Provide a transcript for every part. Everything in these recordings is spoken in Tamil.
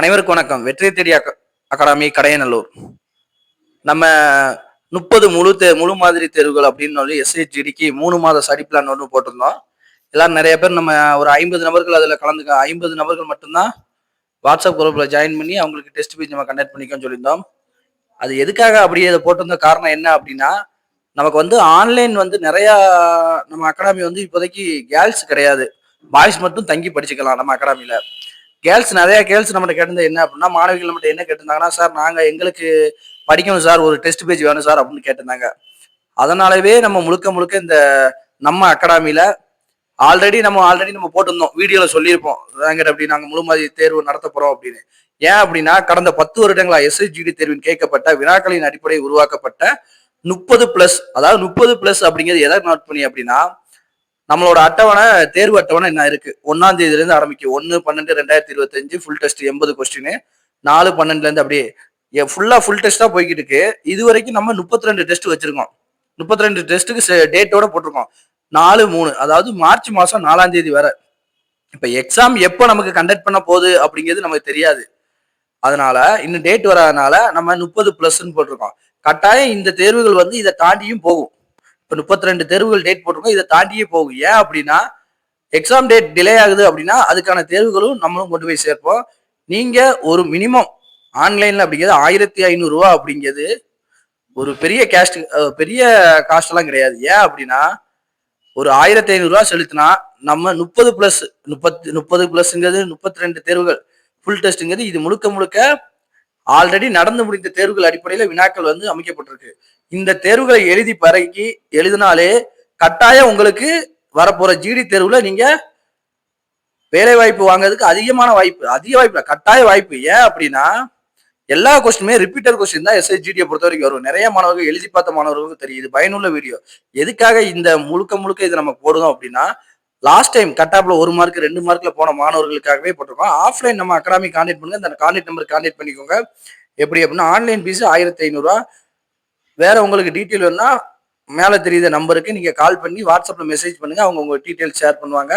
அனைவருக்கும் வணக்கம். வெற்றி தேடி அகாடமி கடையநல்லூர். நம்ம முப்பது முழு தே முழு மாதிரி தேர்வுகள் அப்படின்னு சொல்லி எஸ்ஹெச்டிக்கு மூணு மாத ஸ்டடி பிளான் ஒன்று போட்டிருந்தோம். எல்லாரும் நிறைய பேர் நம்ம ஒரு ஐம்பது நபர்கள் அதில் கலந்துக்க ஐம்பது நபர்கள் மட்டும்தான் வாட்ஸ்அப் குரூப்பில் ஜாயின் பண்ணி அவங்களுக்கு டெஸ்ட் பேஜ் நம்ம கண்டக்ட் பண்ணிக்கோன்னு சொல்லியிருந்தோம். அது எதுக்காக அப்படியே அதை போட்டிருந்த காரணம் என்ன அப்படின்னா நமக்கு வந்து ஆன்லைன் வந்து நிறையா நம்ம அகாடமி வந்து இப்போதைக்கு கேர்ள்ஸ் கிடையாது. பாய்ஸ் மட்டும் தங்கி படிச்சுக்கலாம் நம்ம அகாடமியில். கேர்ள்ஸ் நிறைய கேர்ள்ஸ் நம்மகிட்ட கேட்டிருந்தது என்ன அப்படின்னா மாணவிகள் நம்மகிட்ட என்ன கேட்டிருந்தாங்கன்னா சார் நாங்கள் எங்களுக்கு படிக்கணும் சார் ஒரு டெஸ்ட் பேஜ் வேணும் சார் அப்படின்னு கேட்டிருந்தாங்க. அதனாலவே நம்ம முழுக்க முழுக்க இந்த நம்ம அகாடமியில் ஆல்ரெடி நம்ம ஆல்ரெடி நம்ம போட்டிருந்தோம். வீடியோவில் சொல்லியிருப்போம். ரேங்கட் அப்படி நாங்கள் முழு மாதிரி தேர்வு நடத்த போகிறோம் அப்படின்னு. ஏன் அப்படின்னா கடந்த பத்து வருடங்களா எஸ்எஸ்ஜிடி தேர்வின் கேட்கப்பட்ட வினாக்களின் அடிப்படையில் உருவாக்கப்பட்ட முப்பது பிளஸ் அதாவது முப்பது பிளஸ் அப்படிங்கிறது எதை நோட் பண்ணி அப்படின்னா நம்மளோட அட்டவணை தேர்வு அட்டவணை என்ன இருக்கு? ஒன்னாம் தேதியில இருந்து ஆரம்பிக்கும் ஒன்னு பன்னெண்டு ரெண்டாயிரத்தி இருபத்தஞ்சு ஃபுல் டெஸ்ட் எண்பது கொஸ்டின் நாலு பன்னெண்டுல இருந்து அப்படியே ஃபுல்லா ஃபுல் டெஸ்டா போய்கிட்டு இருக்கு இது வரைக்கும் நம்ம முப்பத்தி ரெண்டு டெஸ்ட் வச்சிருக்கோம் முப்பத்தி ரெண்டு டெஸ்ட்டுக்கு டேட்டோட போட்டிருக்கோம். நாலு மூணு. அதாவது மார்ச் மாசம் நாலாம் தேதி வர. இப்ப எக்ஸாம் எப்போ நமக்கு கண்டக்ட் பண்ண போகுது அப்படிங்கிறது நமக்கு தெரியாது. அதனால இன்னும் டேட் வராதனால நம்ம முப்பது பிளஸ்ன்னு போட்டிருக்கோம். கட்டாயம் இந்த தேர்வுகள் வந்து இதை தாண்டியும் போகும். இப்போ முப்பத்தி ரெண்டு தேர்வுகள் டேட் போட்டிருக்கோம். இதை தாண்டியே போகும் ஏன் அப்படின்னா எக்ஸாம் டேட் டிலே ஆகுது அப்படின்னா அதுக்கான தேர்வுகளும் நம்மளும் கொண்டு போய் சேர்ப்போம். நீங்கள் ஒரு மினிமம் ஆன்லைனில் அப்படிங்கிறது ஆயிரத்தி ஐநூறுரூவா அப்படிங்கிறது ஒரு பெரிய கேஸ்ட் பெரிய காஸ்டெல்லாம் கிடையாது. ஏன் அப்படின்னா ஒரு ஆயிரத்தி ஐநூறுரூவா செலுத்தினா நம்ம முப்பது ப்ளஸ் முப்பத்தி முப்பது ப்ளஸ்ங்கிறது முப்பத்தி ரெண்டு தேர்வுகள். ஃபுல் டெஸ்ட்டுங்கிறது இது முழுக்க முழுக்க ஆல்ரெடி நடந்து முடிந்த தேர்வுகள் அடிப்படையில் வினாக்கள் வந்து அமைக்கப்பட்டிருக்கு. இந்த தேர்வுகளை எழுதி பறக்கி எழுதினாலே கட்டாயம் உங்களுக்கு வரப்போற ஜிடி தேர்வுல நீங்க வேலை வாய்ப்பு வாங்குறதுக்கு அதிகமான வாய்ப்பு அதிக வாய்ப்பு கட்டாய வாய்ப்பு. ஏன் அப்படின்னா எல்லா கொஸ்டினுமே ரிப்பீட்டர் கொஸ்டின் தான் எஸ்ஐஜிடியை பொறுத்த வரைக்கும் வரும். நிறைய மாணவர்கள் எழுதி பார்த்த மாணவர்களுக்கு தெரியும் இது பயனுள்ள வீடியோ எதுக்காக இந்த முழுக்க முழுக்க இதை நம்ம போடுறோம் அப்படின்னா லாஸ்ட் டைம் கட்டாப்ல ஒரு மார்க் ரெண்டு மார்க்ல போன மாணவர்களுக்காகவே போட்டிருக்கோம். ஆஃப்லைன் நம்ம அகாடமி கான்டெக்ட் பண்ணுங்க. அந்த கான்டெக்ட் நம்பர் கான்டெக்ட் பண்ணிக்கோங்க. எப்படி அப்படின்னா ஆன்லைன் ஃபீஸ் ஆயிரத்தி ஐநூறுரூவா வேற உங்களுக்கு டீட்டெயில் வேணும்னா மேலே தெரியுத நம்பருக்கு நீங்கள் கால் பண்ணி வாட்ஸ்அப்பில் மெசேஜ் பண்ணுங்கள் அவங்க உங்கள் டீட்டெயில் ஷேர் பண்ணுவாங்க.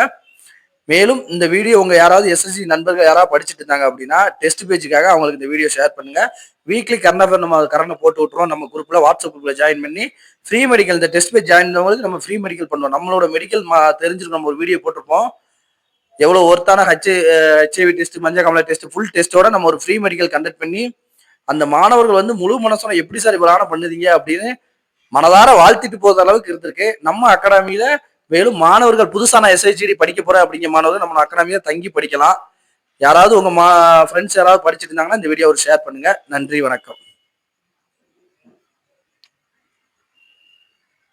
மேலும் இந்த வீடியோ உங்கள் யாராவது எஸ்எஸ்சி நண்பர்கள் யாராவது படிச்சுட்டு இருந்தாங்க அப்படின்னா டெஸ்ட் பேஜுக்காக அவங்களுக்கு இந்த வீடியோ ஷேர் பண்ணுங்கள் வீக்லி கரண்ட் அஃபேர் நம்ம கரண்ட் போட்டு விட்ருவோம் நம்ம குரூப்பில் வாட்ஸ்அப் குரூப்பில் ஜாயின் பண்ணி ஃப்ரீ மெடிக்கல் இந்த டெஸ்ட் பேஜ் ஜாயின் பண்ணவங்களுக்கு நம்ம ஃப்ரீ மெடிக்கல் பண்ணுவோம். நம்மளோட மெடிக்கல் தெரிஞ்சிருக்கும் நம்ம ஒரு வீடியோ போட்டிருப்போம். எவ்வளோ ஒர்த்தான ஹச் ஹெச்ஐவி டெஸ்ட் மஞ்சள் கமலா டெஸ்ட் ஃபுல் டெஸ்ட்டோட நம்ம ஒரு ஃப்ரீ மெடிக்கல் கண்டக்ட் பண்ணி அந்த மாணவர்கள் வந்து முழு மனசோட எப்படி சார் இவ்வளோ பண்ணுதீங்க அப்படின்னு மனதார வாழ்த்திட்டு போகிற அளவுக்கு இருந்திருக்கு. நம்ம அகாடமியில மேலும் மாணவர்கள் புதுசான எஸ்ஐஜிடி படிக்க போறேன் அப்படிங்கிற மாணவர்கள் நம்ம அகாடமியில தங்கி படிக்கலாம். யாராவது உங்க மா ஃப்ரெண்ட்ஸ் யாராவது படிச்சிட்டு இருந்தாங்கன்னா இந்த வீடியோ ஒரு ஷேர் பண்ணுங்க. நன்றி வணக்கம்.